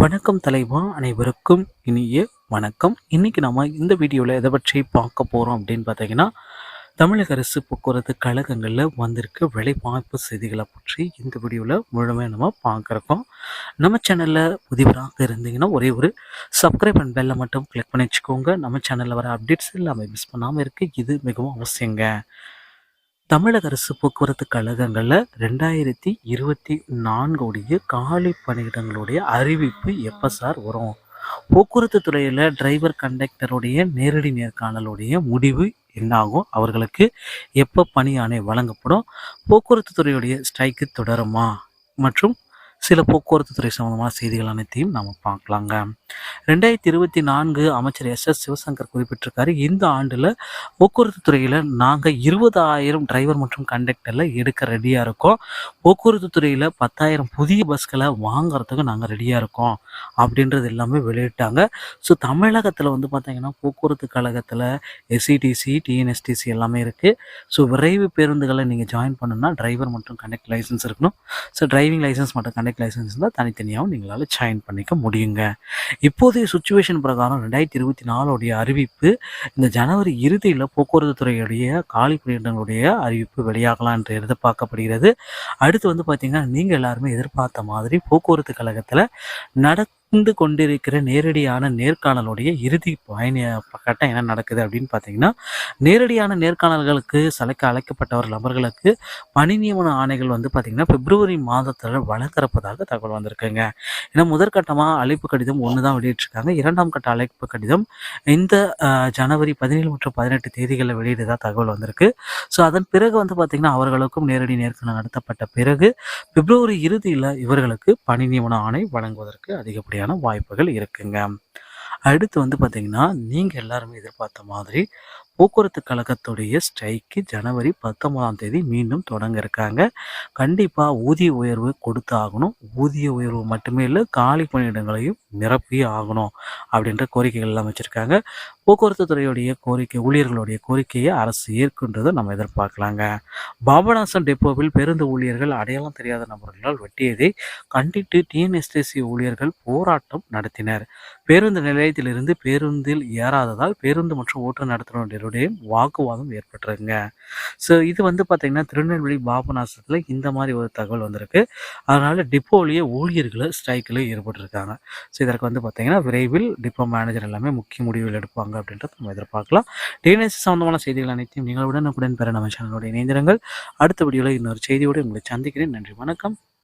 வணக்கம் தலைவா அனைவருக்கும் இனிய வணக்கம். இன்றைக்கி நம்ம இந்த வீடியோவில் எதை பற்றி பார்க்க போகிறோம் அப்படின்னு பார்த்தீங்கன்னா தமிழக அரசு போக்குவரத்து கழகங்களில் வந்திருக்க வேலைவாய்ப்பு செய்திகளை பற்றி இந்த வீடியோவில் முழுமையாக நம்ம பார்க்குறோம். நம்ம சேனலில் புதிவராக இருந்தீங்கன்னா ஒரே ஒரு சப்ஸ்கிரைப் அண்ட் பெல்லை மட்டும் கிளிக் பண்ணி வச்சுக்கோங்க. நம்ம சேனலில் வர அப்டேட்ஸ் எல்லாமே மிஸ் பண்ணாமல் இருக்க இது மிகவும் அவசியங்க. தமிழக அரசு போக்குவரத்து கழகங்களில் ரெண்டாயிரத்தி இருபத்தி நான்குடைய காலி பணியிடங்களுடைய அறிவிப்பு எப்போ சார் வரும்? போக்குவரத்து துறையில் டிரைவர் கண்டக்டருடைய நேரடி நேர்காணலுடைய முடிவு என்னாகும்? அவர்களுக்கு எப்போ பணி ஆணை வழங்கப்படும்? போக்குவரத்து துறையுடைய ஸ்ட்ரைக்கு தொடருமா? மற்றும் சில போக்குவரத்து துறை சம்பந்தமான செய்திகள் அனைத்தையும் நாம் பார்க்கலாங்க. ரெண்டாயிரத்தி இருபத்தி நான்கு அமைச்சர் எஸ் எஸ் சிவசங்கர் குறிப்பிட்டிருக்காரு இந்த ஆண்டில் போக்குவரத்து துறையில் நாங்கள் இருபதாயிரம் டிரைவர் மற்றும் கண்டக்டரில் எடுக்க ரெடியாக இருக்கோம். போக்குவரத்து துறையில் பத்தாயிரம் புதிய பஸ்களை வாங்குறதுக்கு நாங்கள் ரெடியாக இருக்கோம் அப்படின்றது எல்லாமே வெளியிட்டாங்க. ஸோ தமிழகத்தில் வந்து பார்த்தீங்கன்னா போக்குவரத்து கழகத்தில் எஸ்சிடிசி டிஎன்எஸ்டிசி எல்லாமே இருக்குது ஸோ விரைவு பேருந்துகளை நீங்கள் ஜாயின் பண்ணணும்னா டிரைவர் மற்றும் கண்டக்ட் லைசன்ஸ் இருக்கணும். ஸோ டிரைவிங் லைசன்ஸ் மற்றும் கண்டக்ட் லைசன்ஸ் இருந்தால் தனித்தனியாகவும் நீங்களால் ஜாயின் பண்ணிக்க முடியுங்க. இப்போது தற்போதைய சுச்சுவேஷன் பிரகாரம் ரெண்டாயிரத்தி இருபத்தி நாலுடைய அறிவிப்பு இந்த ஜனவரி இறுதியில் போக்குவரத்து துறையுடைய காலி பணியிடங்களுடைய அறிவிப்பு வெளியாகலாம் என்று எதிர்பார்க்கப்படுகிறது. அடுத்து வந்து பார்த்திங்கன்னா நீங்கள் எல்லாருமே எதிர்பார்த்த மாதிரி போக்குவரத்து கழகத்தில் நடந்து கொண்டிருக்கிற நேரடியான நேர்காணலுடைய இறுதி பயணி கட்டம் என்ன நடக்குது அப்படின்னு பார்த்தீங்கன்னா நேரடியான நேர்காணல்களுக்கு செலக்க அழைக்கப்பட்டவர் நபர்களுக்கு பணி நியமன ஆணைகள் வந்து பார்த்தீங்கன்னா பிப்ரவரி மாதத்தில் வழங்கறப்பதாக தகவல் வந்திருக்குங்க. ஏன்னா முதற்கட்டமாக அழைப்பு கடிதம் ஒன்று தான் வெளியிட்டிருக்காங்க. இரண்டாம் கட்ட அழைப்பு கடிதம் இந்த ஜனவரி பதினேழு மற்றும் பதினெட்டு தேதிகளில் வெளியிடுதா தகவல் வந்திருக்கு. ஸோ அதன் பிறகு வந்து பார்த்திங்கன்னா அவர்களுக்கும் நேரடி நேர்காணல் நடத்தப்பட்ட பிறகு பிப்ரவரி இறுதியில் இவர்களுக்கு பணி நியமன ஆணை வழங்குவதற்கு மாதிரியான வாய்ப்புகள் இருக்குங்க. அடுத்து வந்து பார்த்திங்கன்னா நீங்கள் எல்லாருமே எதிர்பார்த்த மாதிரி போக்குவரத்து கழகத்துடைய ஸ்ட்ரைக்கு ஜனவரி பத்தொன்பதாம் தேதி மீண்டும் தொடங்க இருக்காங்க. கண்டிப்பாக ஊதிய உயர்வு கொடுத்து ஆகணும். ஊதிய உயர்வு மட்டுமே இல்லை காலி பணியிடங்களையும் நிரப்பி ஆகணும் அப்படின்ற கோரிக்கைகள் எல்லாம் வச்சுருக்காங்க. போக்குவரத்து துறையுடைய கோரிக்கை ஊழியர்களுடைய கோரிக்கையை அரசு ஏற்குன்றதை நம்ம எதிர்பார்க்கலாங்க. பாபநாசம் டெப்போவில் பேருந்து ஊழியர்கள் அடையாளம் தெரியாத நபர்களால் வெட்டியதை கண்டித்து டிஎன்எஸ்டிசி ஊழியர்கள் போராட்டம் நடத்தினர். பேருந்து நிலையத்திலிருந்து பேருந்தில் ஏறாததால் பேருந்து மற்றும் ஓட்டுநர் நடத்துனருடைய வாக்குவாதம் ஏற்பட்டிருக்குங்க. ஸோ இது வந்து பார்த்திங்கன்னா திருநெல்வேலி பாபநாசத்தில் இந்த மாதிரி ஒரு தகவல் வந்திருக்கு. அதனால் டிப்போலேயே ஊழியர்கள் ஸ்ட்ரைக்கில் ஈடுபட்டிருக்காங்க. ஸோ இதற்கு வந்து பார்த்திங்கன்னா விரைவில் டிப்போ மேனேஜர் எல்லாமே முக்கிய முடிவுகள் எடுப்பாங்க அப்படின்றத நம்ம எதிர்பார்க்கலாம். டிஎன்எஸ்சி சம்மந்தமான செய்திகள் அனைத்தையும் நீங்கள் உடனுக்குடன் பெற நம்ம சேனலோட இணைந்திருங்கள். அடுத்த வீடியோவில் இன்னொரு செய்தியோடு உங்களை சந்திக்கிறேன். நன்றி வணக்கம்.